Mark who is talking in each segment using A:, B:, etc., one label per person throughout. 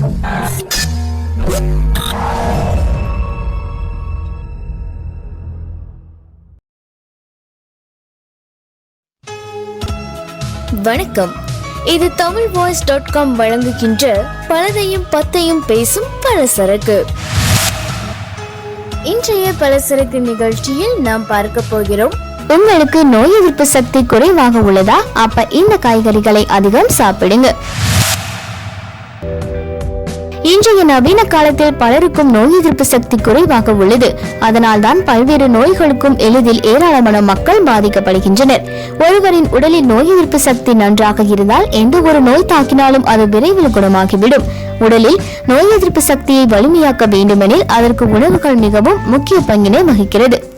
A: வணக்கம். இது Tamil voice dot com வழங்குகின்ற பலதையும் பத்தையும் பேசும் பலசரக்கு. இன்றைய பலசரக்கு நிகழ்ச்சியில் நாம் பார்க்க போகிறோம். உங்களுக்கு நோய் எதிர்ப்பு சக்தி குறைவாக உள்ளதா? அப்ப இந்த காய்கறிகளை அதிகம் சாப்பிடுங்க. இன்றைய நவீன காலத்தில் பலருக்கும் நோய் எதிர்ப்பு சக்தி குறைவாக உள்ளது. அதனால்தான் பல்வேறு நோய்களுக்கும் எளிதில் ஏராளமான மக்கள் பாதிக்கப்படுகின்றனர். ஒருவரின் உடலில் நோய் எதிர்ப்பு சக்தி நன்றாக இருந்தால் எந்த ஒரு நோய் தாக்கினாலும் அது விரைவில் குணமாகிவிடும். உடலில் நோய் எதிர்ப்பு சக்தியை வலிமையாக்க வேண்டுமெனில் அதற்கு உணவுகள் மிகவும் முக்கிய பங்கினை வகிக்கிறது.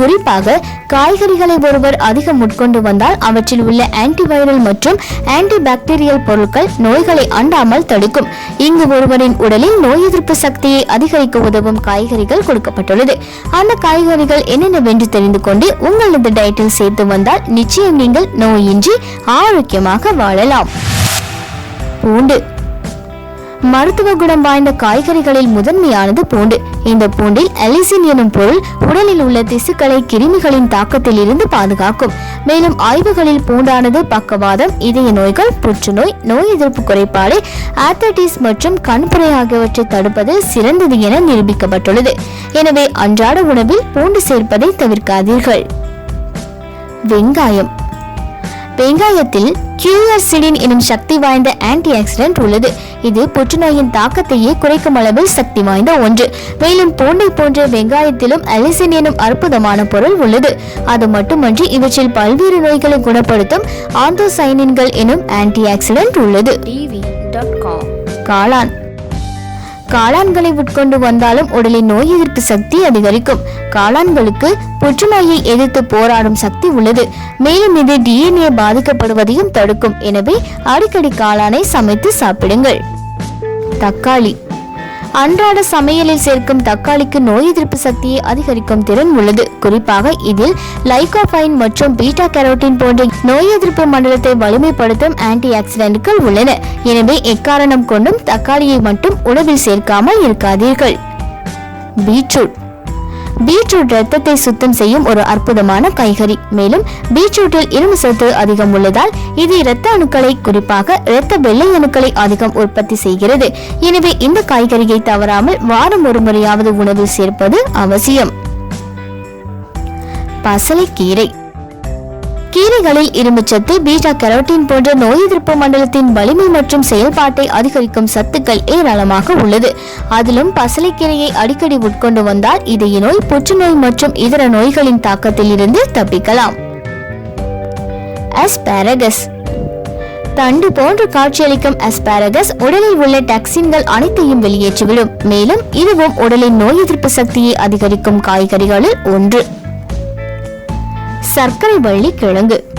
A: குறிப்பாக காய்கறிகளை ஒருவர் அதிகம் உட்கொண்டு வந்தால் அவற்றில் உள்ள ஆன்டிவைரல் மற்றும் ஆன்டி பாக்டீரியல் பொருட்கள் நோய்களை அண்டாமல் தடுக்கும். இங்கு ஒருவரின் உடலில் நோய் எதிர்ப்பு சக்தியை அதிகரிக்க உதவும் காய்கறிகள் கொடுக்கப்பட்டுள்ளது. அந்த காய்கறிகள் என்னென்னவென்று தெரிந்து கொண்டு உங்களது டயட்டில் சேர்த்து வந்தால் நிச்சயம் நீங்கள் நோயின்றி ஆரோக்கியமாக வாழலாம். பூண்டு. மருத்துவ குணம் வாய்ந்த காய்கறிகளில் முதன்மையானது பூண்டு. இந்த பூண்டில் அலிசின் எனும் பொருள் உடலில் உள்ள திசுக்களை கிருமிகளின் தாக்கத்தில் இருந்து பாதுகாக்கும். மேலும் ஆய்வுகளில் பூண்டானது பக்கவாதம் இதய நோய்கள் புற்றுநோய் நோய் எதிர்ப்பு குறைபாடு ஆத்தட்டிஸ் மற்றும் கண்புரை ஆகியவற்றை தடுப்பதில் சிறந்தது என நிரூபிக்கப்பட்டுள்ளது. எனவே அன்றாட உணவில் பூண்டு சேர்ப்பதை தவிர்க்காதீர்கள். வெங்காயம். வெங்காயத்தில் கியூஆர்சிடின் எனும் சக்தி வாய்ந்த ஆன்டி ஆக்சிடென்ட் உள்ளது. இது புற்றுநோயின் தாக்கத்தையே குறைக்கும் அளவில் சக்தி வாய்ந்த ஒன்று. மேலும் பூண்டை போன்ற வெங்காயத்திலும் அலிசின் எனும் அற்புதமான பொருள் உள்ளது. அது மட்டுமன்றி இவற்றில் பல்வேறு நோய்களை குணப்படுத்தும் ஆந்தோசைனின்கள் எனும் ஆன்டி ஆக்சிடென்ட் உள்ளது காளான். காளான்களை உட்கொண்டு வந்தாலும் உடலின் நோய் எதிர்ப்பு சக்தி அதிகரிக்கும். காளான்களுக்கு புற்றுநோயை எதிர்த்து போராடும் சக்தி உள்ளது. மேலும் இது டிஎன்ஏ பாதிக்கப்படுவதையும் தடுக்கும். எனவே அடிக்கடி காளானை சமைத்து சாப்பிடுங்கள். தக்காளி அன்றாட சமையலில் சேர்க்கும் தக்காளிக்கு நோய் எதிர்ப்பு சக்தியை அதிகரிக்கும் திறன் உள்ளது. குறிப்பாக இதில் லைகோபைன் மற்றும் பீட்டா கேரோட்டின் போன்ற நோய் எதிர்ப்பு மண்டலத்தை வலிமைப்படுத்தும் ஆன்டி ஆக்சிடென்ட்கள் உள்ளன. எனவே எக்காரணம் கொண்டும் தக்காளியை மட்டும் உணவில் சேர்க்காமல் இருக்காதீர்கள். பீட்ரூட். பீட்ரூட் ரத்தத்தை சுத்தம் செய்யும் ஒரு அற்புதமான காய்கறி. மேலும் பீட்ரூட்டில் இரும்பு சத்து அதிகம் உள்ளதால் இது இரத்த அணுக்களை குறிப்பாக இரத்த வெள்ளை அணுக்களை அதிகம் உற்பத்தி செய்கிறது. எனவே இந்த காய்கறியை தவறாமல் வாரம் ஒரு முறையாவது உணவில் சேர்ப்பது அவசியம். பசலைக்கீரை. கீரைகளில் இரும்புச்சத்து பீட்டா கரோட்டின் போன்ற நோய் எதிர்ப்பு மண்டலத்தின் வலிமை மற்றும் செயல்பாட்டை அதிகரிக்கும் சத்துக்கள் ஏராளமாக உள்ளது. அதிலும் பசலைக்கீரையை அடிக்கடி உட்கொண்டு வந்தால் இதய நோய் புற்றுநோய் மற்றும் இதர நோய்களின் தாக்கத்தில் இருந்து தப்பிக்கலாம். அஸ்பாரகஸ். தண்டு போன்று காட்சியளிக்கும் அஸ்பாரகஸ் உடலில் உள்ள டாக்ஸின்கள் அனைத்தையும் வெளியேற்றிவிடும். மேலும் இதுவும் உடலின் நோய் எதிர்ப்பு சக்தியை அதிகரிக்கும் காய்கறிகளில் ஒன்று. சர்க்கரை வள்ளி கிழங்கு.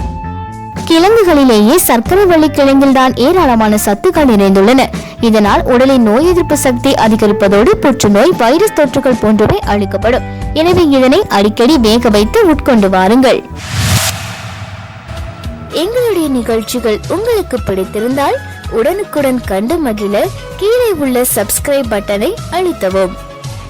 A: கிழங்குகளிலேயே சர்க்கரை வள்ளி கிழங்கில் தான் ஏராளமான சத்துக்கள் நிறைந்துள்ளன. இதனால் உடலின் நோய் எதிர்ப்பு சக்தி அதிகரிப்பதோடு புற்றுநோய் வைரஸ் தொற்றுகள் போன்றவை அழிக்கப்படும். எனவே இதனை அடிக்கடி வேக வைத்து உட்கொண்டு வாருங்கள். எங்களுடைய நிகழ்ச்சிகள் உங்களுக்கு பிடித்திருந்தால் உடனுக்குடன் கண்டு மகிழ கீழே உள்ள சப்ஸ்கிரைப் பட்டனை அழுத்தவும்.